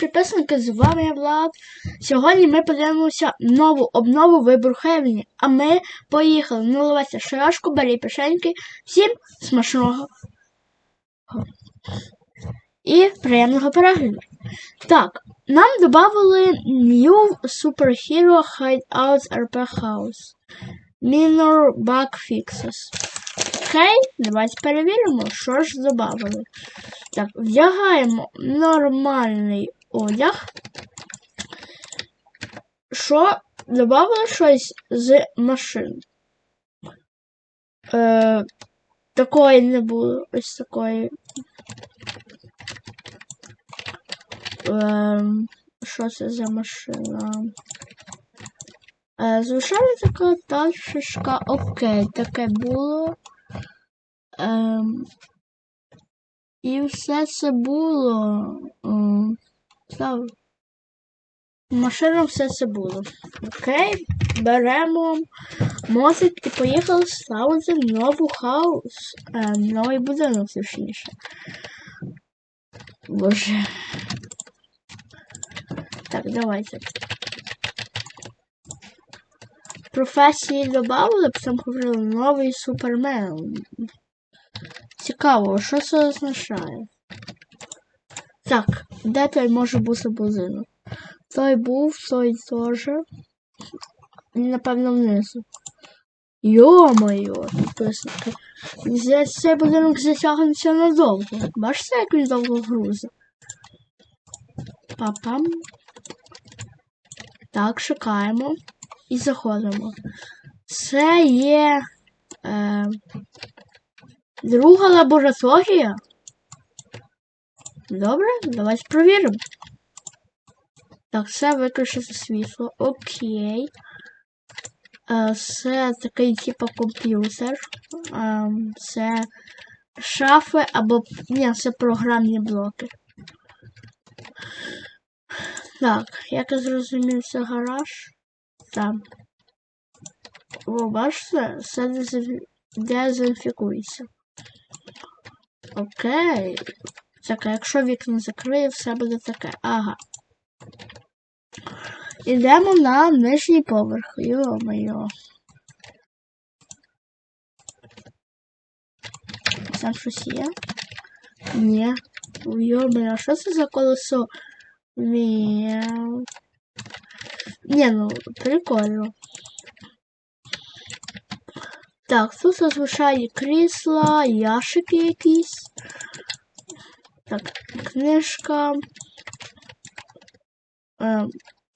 підписники, з вами Влад. Сьогодні ми подивимося нову обнову вибору Хевені. А ми поїхали наливатися шарашку, бері пішеньки. Всім смачного і приємного перегляду. Так, нам додали New Superhero Hideouts RP House. Minor Bug Fixes. Окей, давайте перевіримо, що ж додали. Так, вдягаємо нормальний одяг. Що додали щось з машин? Е, Такої не було. Ось такої. Е, що це за машина? Е, звичайно, така тачечка. Окей, таке було. Ем, і все це було. ем, Так. Машина все це було. Окей, беремо мозик і поїхали ставити нову хаус. Ем, новий будинок, точніше. Боже. Так, давайте. Професії додали, потім говорили новий супермен. Цікаво, що це означає? Так, де той може бути будинок? Той був, той теж. Напевно, внизу. Йо-моє, підписники. Здесь цей будинок затягнеться надовго. Бачите, як він довго грузить? Папам. Так, шукаємо і заходимо. Це є е, друга лабораторія. Добре, давайте провіримо. Так, це виключити світло. Окей. Е, Це такий типу комп'ютер. Е, Це шафи або. Ні, це програмні блоки. Так, як я зрозумів, це гараж. Там. О, бачите, все дезінфі- дезінфікується. Окей. Так, якщо вікно закриє, все буде таке. Ага. Ідемо на нижній поверх. Йо-моє. Там щось є? Ні. Йо-моє, що це за колесо? Ні. Ні, ну, прикольно. Так, тут зазвичай крісла, яшики якісь. Так, книжка. Е,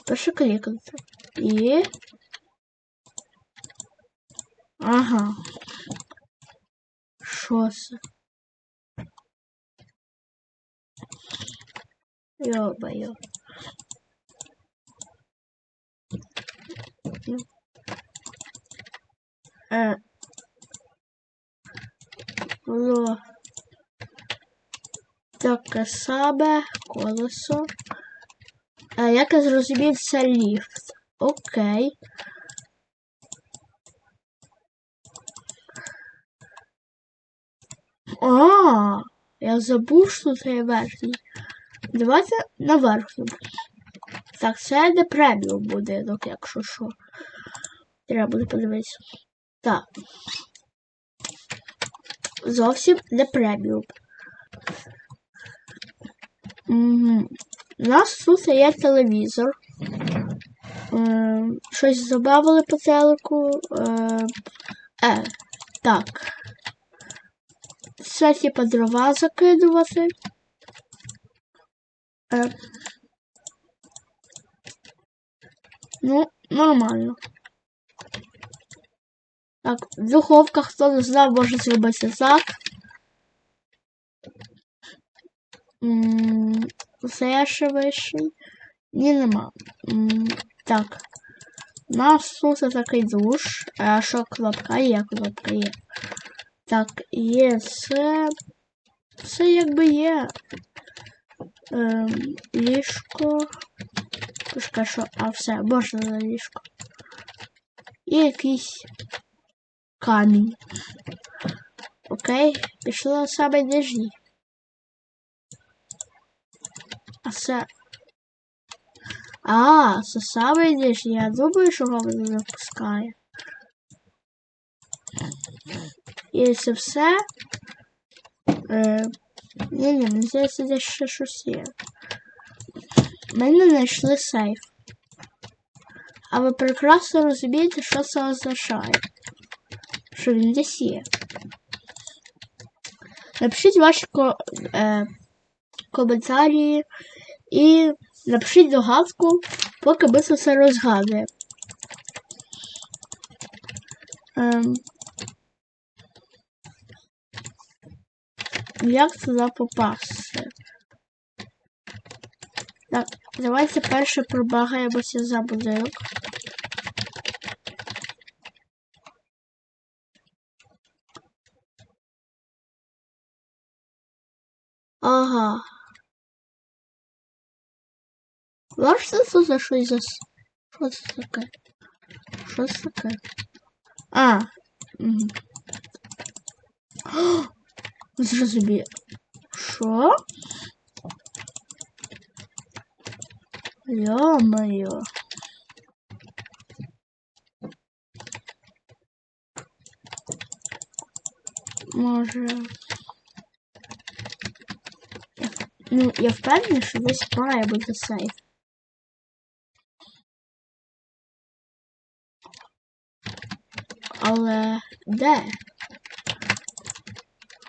Перше клікати. І. Ага. Що це? Йо-байо. Було таке саме колесо. Е, як я зрозумів, це ліфт. Окей. А, я забув, що це є верхній. Давайте на верхньому. Так, це де преміум будинок, якщо що. Треба буде подивитися. Так. Зовсім не преміум. У нас тут є телевізор. Е, щось забавили по телеку. Е, е, так. Це типа дрова закидувати. Е, ну, нормально. Так, духовка, хто не знав, може зробити так. М, Це ще вищий. Ні, нема. Так. У нас тут такий душ. А що кнопка є, кнопка є. Так, є це. Це якби є. Ем, ліжко. Пушка, що, а все, можна на ліжко. І якийсь камінь. Окей, пішли на саме нижній. А це А, це саме ніж. Я думаю, що його не запускає. І це все. Е, ні, ні, мені здається, десь ще щось є. Ми не знайшли сейф. А ви прекрасно розумієте, що це означає. Що він десь є. Напишіть ваші ко е, коментарі і напишіть догадку, поки це все розгадує. Ем, як туди попасти? Так, давайте перше пробагаємося за будинок. Ага. Бачите, це за щось за... Що це таке? Що це таке? А. Угу. Зрозумів. Що? Йо-моє. Може. Ну, я впевнений, що десь має бути сейф. Але де?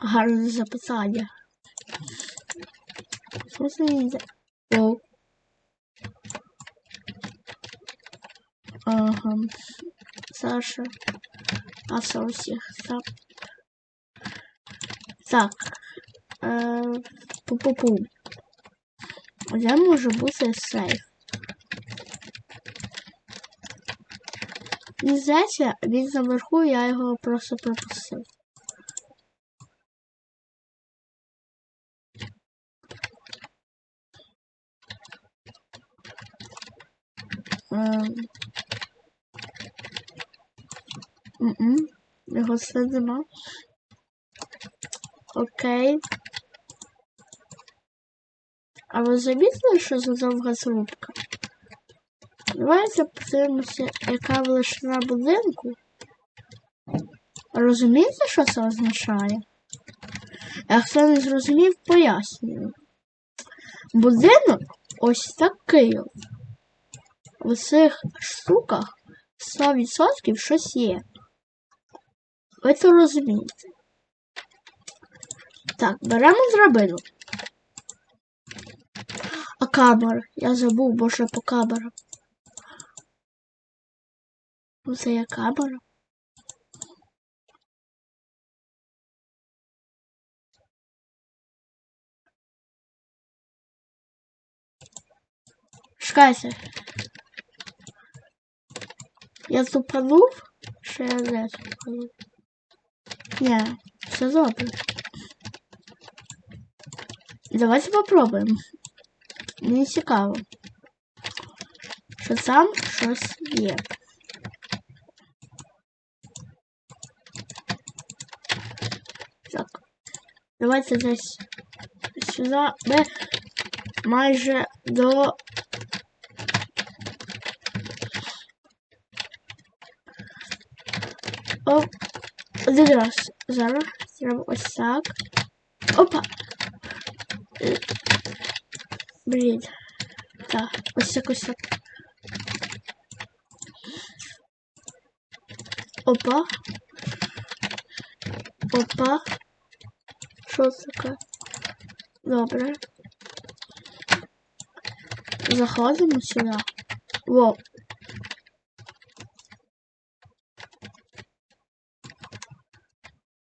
Гарне запитання. Що це він де? О. Ага. Саша. А це усіх. Так. Так. Е, Пу-пу-пу. Де може бути сейф? Мені здається, він наверху, я його просто пропустив. Ем. М-м. Його все нема. Окей. А ви замітили, що за довга трубка? Давайте подивимося, яка величина будинку. Розумієте, що це означає? Хто не зрозумів, пояснюю. Будинок ось такий. У цих штуках 100% щось є. Ви це розумієте. Так, беремо драбину. А камера? Я забув, боже, по камерам. Ну, Це є камера. Чекайте. Я тупанув? Чи я не тупанув? Ні, все добре. Давайте попробуємо. Мені цікаво. Що там щось є. Давайте десь сюди. Ми майже до. О, один раз. Зараз треба ось так. Опа! Блін. Так, ось так, ось так. Опа. Опа. Таке? Добре. Заходимо сюди. Во.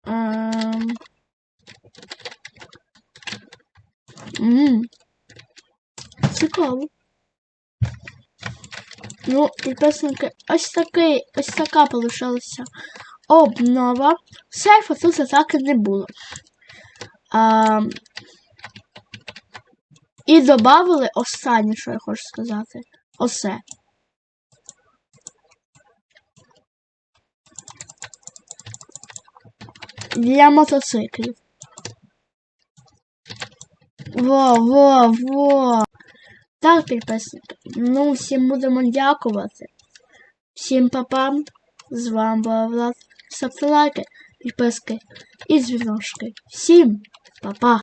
Ем. Ммм. Цікаво. Ну, підписники, ось такий, ось така полишилася обнова. Сейфа тут атаки не було. А, і додали останнє, що я хочу сказати. Осе. Для мотоциклів. Во, во, во. Так, підписники. Ну, всім будемо дякувати. Всім папам. З вами була Влад. Ставте лайки, підписки і дзвіночки. Всім 빠빠.